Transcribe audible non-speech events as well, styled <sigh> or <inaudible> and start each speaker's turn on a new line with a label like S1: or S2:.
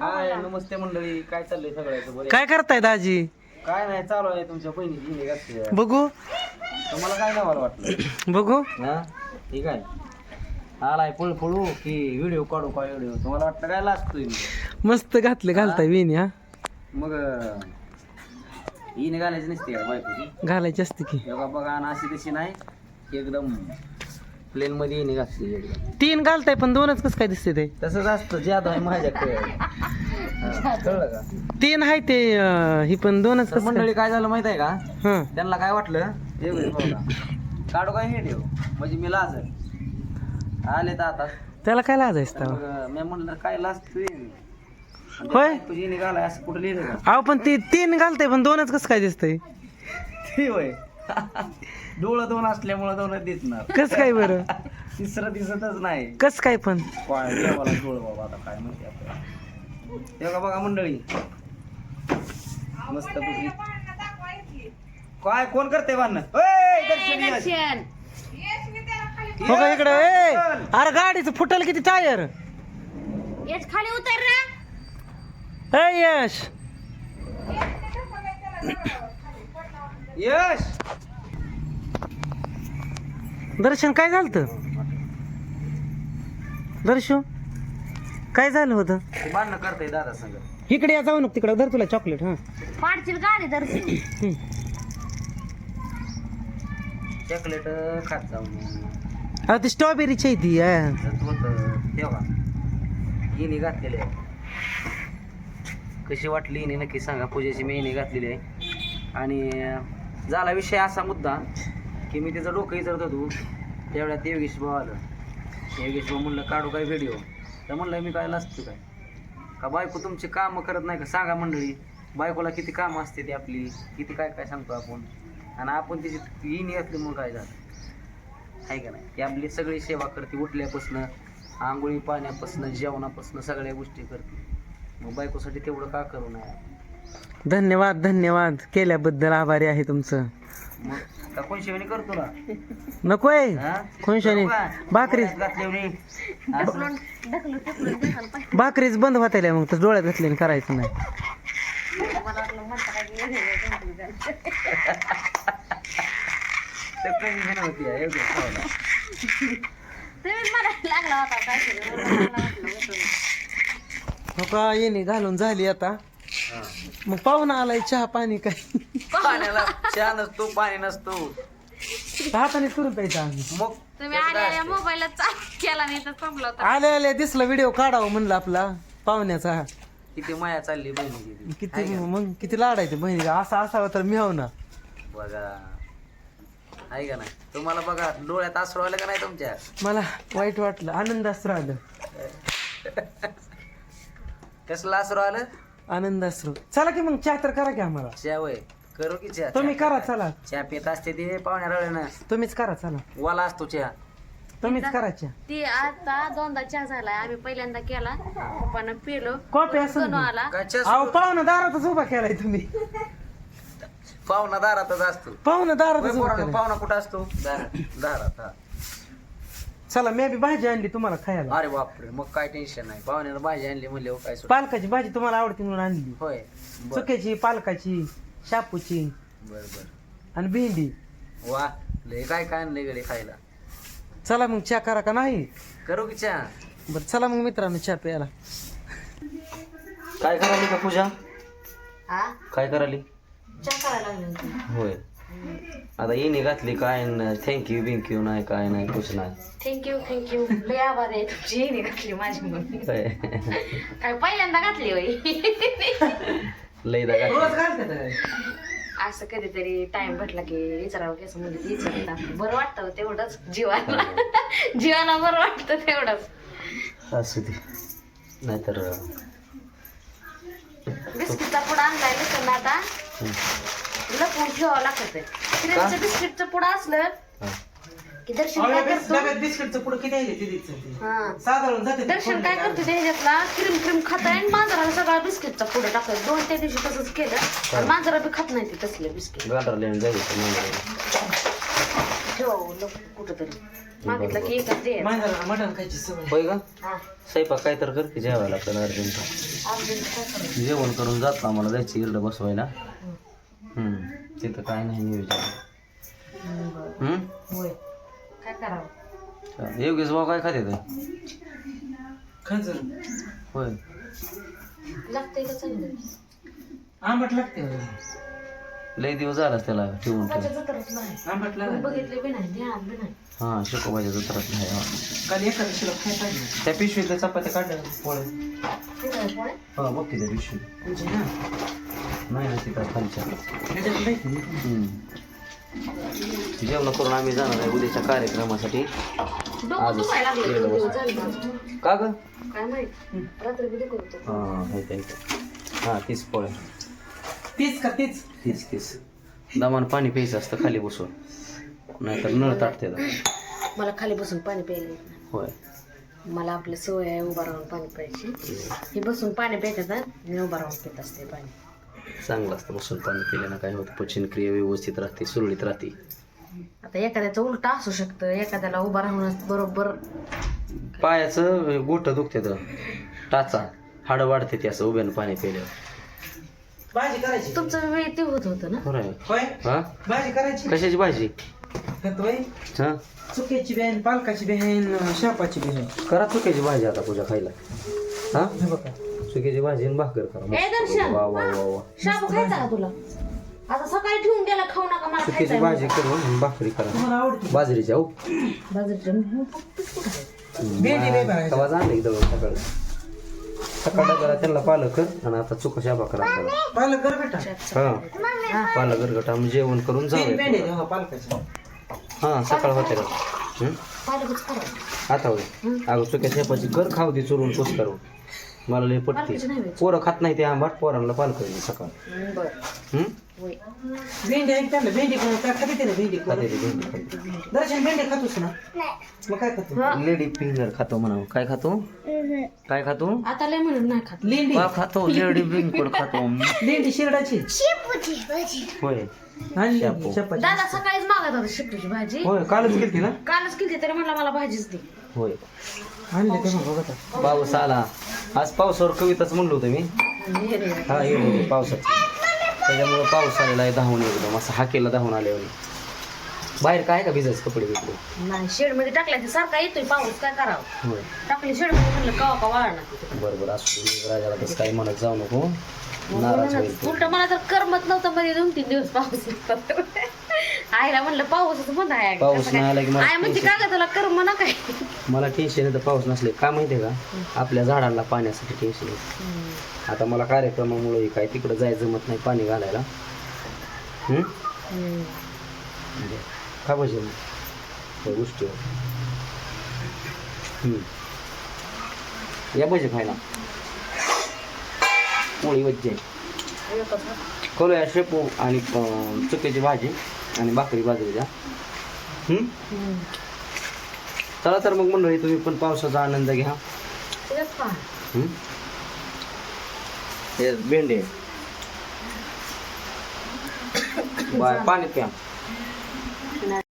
S1: हाय नमस्ते मंडळी काय चाललंय सगळ्याचं बरे
S2: काय करताय दाजी?
S1: काय नाही चालू आहे तुमच्या बहिणीची हिने घातली आहे.
S2: बघू.
S1: तुम्हाला काय गावाला वाटलं? <clears throat>
S2: बघू.
S1: हा ठीक आहे. आलाय पळ पळू की व्हिडिओ काढू काय व्हिडिओ? तुम्हाला वाटलं काय लागतोय मी
S2: मस्त घातले घालताय विणी हा?
S1: मग हिने घालायची नसते का बायकोची?
S2: घालायची असते की.
S1: बघा बघा आणि अशी तशी नाही. एकदम प्लेन मध्ये हिने घातली एकदम.
S2: तीन घालताय पण दोनच कसं काय दिसते ते?
S1: तसंच असतं जादू आहे माझ्याकडे. <laughs> कळलं का
S2: तीन आहे ते अं, ही पण दोनच
S1: तर
S2: कसं काय
S1: मंडळी काय? झालं माहीत आहे का?
S2: हं.
S1: त्यांना काय वाटलं? हे बघ. काढू काय हे ठेव. म्हणजे मी लाज आले तर आता.
S2: त्याला काय लाजायचं तेव्हा?
S1: मग मी म्हणलं काय लाजतोय
S2: होय?
S1: तुझी निघालाय असं कुठं लिहिलं का?
S2: अहो पण ती तीन घालताय पण दोनच कसं काय दिसतंय?
S1: ते होय. डोळं दोन असल्यामुळं दोन दिसणार.
S2: कस काय बरं?
S1: तिसरं दिसतच नाही.
S2: कस काय पण?
S1: काय देवाला डोळं बाबा आता काय म्हणते आपल्याला. हे का बघा मंडळी. मस्त काय कोण करते भांडण दर्शन यश.
S2: हो का इकडे ए. अरे गाडीचं फुटल किती टायर?
S3: येच खाली उतर रे.
S2: ए यश.
S1: यश.
S2: दर्शन काय झालं दर्शन? काय झालं होतं?
S1: ते भांडणं करते दादा संग
S2: इकडे या जाऊ नको तिकडे. धर तुला चॉकलेट हा.
S3: पाडशील गाडी दर्शन
S1: चॉकलेट खात जाऊ
S2: अहो ती स्ट्रॉबेरीची आहे ती हा.
S1: होत तेव्हा हिने घातलेली आहे. कशी वाटली हिने नक्की सांगा. पूजेची मी हिने घातलेली आहे. आणि अं, झाला विषय असा मुद्दा की मी तिचं डोकं विचारत होतो. तेवढ्यात योगेश भाऊ आलं. योगेश भाऊ म्हणलं काढू काय व्हिडिओ तर म्हणलं मी काय लाजतो काय? का बायको तुमची कामं करत नाही का? सांगा मंडळी बायकोला किती कामं असते ती आपली? किती काय काय सांगतो आपण? आणि आपण तिची हिने मग काय झालं आहे का नाही? ती आपली सगळी सेवा करते उठल्यापासनं आंघोळी पाण्यापासनं जेवणापासनं सगळ्या गोष्टी करते. मग बायकोसाठी तेवढं का करू नये?
S2: धन्यवाद धन्यवाद. केल्याबद्दल आभारी आहे तुमचं.
S1: मग का कोण शिवणी करतो ना
S2: नकोय?
S1: हा?
S2: भाकरी. भाकरीच बंद होत्या मग तर डोळ्यात घातले करायचं नाही. <laughs>
S1: होती हा, एवढं खावला.
S2: हो का येणे घालून झाली आता.
S1: हा.
S2: मग पाहुणा आलाय चहा पाणी काय?
S1: पाण्याला. चहा नसतो पाणी नसतो.
S2: हाताने करून प्यायचं आम्ही.
S1: मग
S3: तुम्ही
S1: काय
S3: आल्या
S1: असतं?
S3: चालू केला नाही तर संपलं होतं.
S2: आले आले दिसला व्हिडिओ काढावं म्हणलं आपला पाहुण्याचा.
S1: किती माया चालली बहिणी
S2: किती मग किती लाडायचे बहिणी. असा असावा तर मिळव ना
S1: बघा. आहे का नाही? तुम्हाला बघा डोळ्यात आसरू आलं का नाही तुमच्या?
S2: मला वाईट वाटलं आनंदास्त्र आलं.
S1: कसलं आसरू आलं?
S2: आनंदास्त्र चला की मग चहा तर करा की आम्हाला.
S1: चहा वय करू की चहा?
S2: तुम्ही करा चला.
S1: चहा पित असते ते पाहुण्या रवळ्यानं
S2: तुम्हीच करा चला.
S1: वाला असतो चहा.
S2: तुम्हीच करा चहा.
S3: ती आता दोनदा चहा झालाय आम्ही पहिल्यांदा केला पप्पानं पिलो.
S2: कॉपी असं
S3: गणू आला.
S1: काय चहा
S2: अहो पाहुणा दारातच उभा केलाय तुम्ही.
S1: पाहुणा दारातच असतो.
S2: पाहुणा दारातच उभा
S1: पोरांनो,
S2: केलाय.
S1: पाहुणा कुठं असतो? दारात दारात हा.
S2: चला मी बी भाजी आणली तुम्हाला खायला.
S1: अरे बापरे मग काय टेन्शन नाही. पाहुण्याला भाजी आणली म्हणले काय सुट
S2: पालकाची भाजी तुम्हाला आवडते म्हणून आणली.
S1: होय बर.
S2: चुक्याची पालकाची. शापूची.
S1: बर बर.
S2: आणि भेंडी.
S1: वा लय काय काय आणलंय गडे खायला.
S2: चला मग चहा करा का नाही?
S1: करू की चहा.
S2: बरं चला मग मित्रांनो चहा प्यायला.
S1: काय कराली का पूजा?
S3: हा
S1: काय कराली?
S3: चहा करायला लागली होती.
S1: होय. आता येणे घातली काय थँक्यू बिंक्यू नाही काय नाही कुछ नाही.
S3: थँक्यू थँक्यू लय आभार आहे तुमची घातली माझी
S1: होय.
S3: काय पहिल्यांदा घातली होई <laughs>
S2: रोज घालते काय?
S3: असं कधीतरी टाइम भेटला की विचारावं की असं म्हणजे विचारत आपलं बरं वाटतं हो तेवढंच जीवाला. जीवाला बरं वाटतं तेवढंच.
S1: असू दे. नाहीतर
S3: बिस्किटचा पुडा आणलाय ना आता. लपून ठेवावं लागत बिस्किटचं पुडा असलं. की दर्शन काय करतो?
S2: डब्यात बिस्किटचं पुढं किती आहे ते द्यायचं ते.
S3: हा.
S2: साधारण जाते ते
S3: दर्शन काय करतो ते ह्याच्यातला क्रीम क्रीम खाताय आणि मांजराला सगळा बिस्किटचा पुढे टाकत दोन त्या दिवशी तसंच केलं. आणि मांजरा बी खात नाही ते तसले बिस्किट. कुठंतरी. मागितलं की एकच दे.
S2: माझ्याला मटण खायची सवय.
S1: होय का?
S3: हा.
S1: स्वयंपाक काय तर कर की जेवायला आपल्याला अर्जंट.
S3: अर्जंट काय करायचं?
S1: जेवण करून जातो आम्हाला जायचं इरडं बसवायला. हम्म. तिथं काय नाही नियोजन. योगेश भाऊ काय खाते ते
S2: खायचं
S1: होय.
S3: लागतंय का चांगलं?
S2: आंबट लागते
S1: लय दिवस झाला त्याला ठेवून ठेवून.
S3: माझ्या जत्रच नाही.
S2: आंबट
S3: कोणी
S2: लागत
S3: बघितले बी नाही ध्यानात बी नाही.
S1: हा शिकोबाच्या जत्रात नाही हा.
S2: काल एकादशीला खाय पाहिजे
S1: त्या पिशवीतल्या चपात्या काढल्या पोळे
S3: ते काय पोळे?
S1: हा बघ की त्या पिशवी
S2: तुझी ना.
S1: नाही ना तिथं खालच्या.
S2: ह्याच्यात.
S1: हम्म. जेवण करून आम्ही जाणार आहे उद्याच्या कार्यक्रमासाठी.
S3: माझं.
S1: का ग? हा हे हा तीस पोळ्या.
S2: तीच का तीच?
S1: तीस तीस दमान पाणी प्यायचं असतं खाली बसून. नाहीतर नळ ताटते
S3: मला खाली बसून पाणी प्यायला.
S1: होय.
S3: मला आपली सवय आहे उभा राहून पाणी प्यायची. हे बसून पाणी प्यायचं ना मी उभा राहून पित असते पाणी.
S1: चांगलं असतं बसून पाणी पिल्यानं काय होतं? पचनक्रिया व्यवस्थित राहते सुरळीत राहते.
S3: आता एखाद्याचं उलट असू शकतं एखाद्याला उभा राहूनच बरोबर.
S1: पायाचं गोठं दुखते तर. टाचा हाडं वाढते ते असं उभ्यानं पाणी पिल्यावर
S2: भाजी करायची.
S3: तुमचं वेळ ते होत होतं ना?
S1: खरं आहे
S2: होय.
S1: हा?
S2: भाजी करायची.
S1: कशाची भाजी?
S2: होय
S1: हा?
S2: चुक्याची बहीण पालकाची बहीण शापाची बहीण.
S1: करा चुक्याची भाजी आता पूजा खायला. हा?
S2: हे बघा.
S1: चुक्याची भाजी आणि भाकर करा.
S3: ए दर्शन
S1: वा वा वा वा.
S3: शाबू खायचा का तुला? आता सकाळी ठेवून गेला खाऊ नका मला
S1: चुक्याची
S3: खायचा
S1: भाजी करून आणि भाकरी करा. बाजरीच्या हो.
S3: बाजरीचं
S2: भेंडी लय भाजी.
S1: तवा आणलं की दगड सकाळी. सकाळ करा त्यांना पालक कर आणि आता चुका शाबा करा
S2: पालक कर बेटा
S1: हा पालक गरगटा. आम्ही जेवण करून
S2: तीन
S1: जाऊ
S2: द्या पालकाच्या
S1: हा सकाळ होते का? हं?
S3: पालकच करा
S1: आता होय. अगं चुक्या शेपाची कर खाऊ दे चुरून कुस करून. मला लय पटते.
S3: पालकाची नाही व्हायची.
S1: पोरं खात नाही ते आंबाट पोरांना पालक सकाळ.
S3: हम्म, बरं.
S1: हं?
S3: होय.
S2: भेंडी ऐक त्यांना भेंडी करून काय खाते ते ना भेंडी
S1: खाते
S2: करून
S1: ते भेंडी खाते.
S2: दर्शन भेंडी खातोस ना? मग काय खातो?
S1: लेडी फिंगर खातो म्हणा काय खातो? काय खातो?
S3: आता लय म्हणून नाही खात.
S2: लेंडी.
S1: खातो? लेडी फिंगर खातो.
S2: लेंडी शिरडाची.
S1: होय.
S2: आणि
S1: शापू.
S2: शापाची.
S3: दादा सकाळीच मागत होता शेपूची भाजी.
S1: होय कालच गेलती ना?
S3: कालच केली तरी म्हणला मला भाजीच दे.
S1: होय.
S2: आणले ते मग बघा
S1: पाऊस आला. आज पावसावर कविताच म्हणलो होतो मी. हा होते पावसात. त्याच्यामुळे पाऊस आलेला आहे धावून एकदम. असं हाकेला धावून आल्यावर. बाहेर काय का भिजायचं कपडे बिपडे?
S3: नाही शेडमध्ये टाकलाय ते सारखा येतोय पाऊस काय करावं?
S1: होय.
S3: टाकली शेडमध्ये म्हणलं कवा का वाळणार
S1: बरं बरं असू दे. राजाला तसं काही म्हणत जाऊ नको. नाराज होईल तो.
S3: उलट मला तर करमत नव्हतं मध्ये दोन तीन दिवस पाऊस होता. आईला म्हणलं पाऊसच बंद आहे
S1: पाऊस
S3: कसं काय?
S1: नाही आला की मला
S3: आई करम ना काय?
S1: मला टेन्शन येतं पाऊस नसले. का माहितीये का? आपल्या झाडांना पाण्यासाठी टेन्शन येतं आता मला कार्यक्रमामुळे काय तिकडं जायचं जमत नाही पाणी घालायला. हम्म? का पाहिजे मग त्या गोष्टीवर. हम्म. या पाहिजे खायला. पोळी वज्जे. करूया शेपू आणि अं, चुक्याची भाजी. आणि भाकरी बाजरी द्या. चला तर मग मंडळी तुम्ही पण पावसाचा आनंद घ्या. हम्म? हे भेंडे बाय पाणी प्या.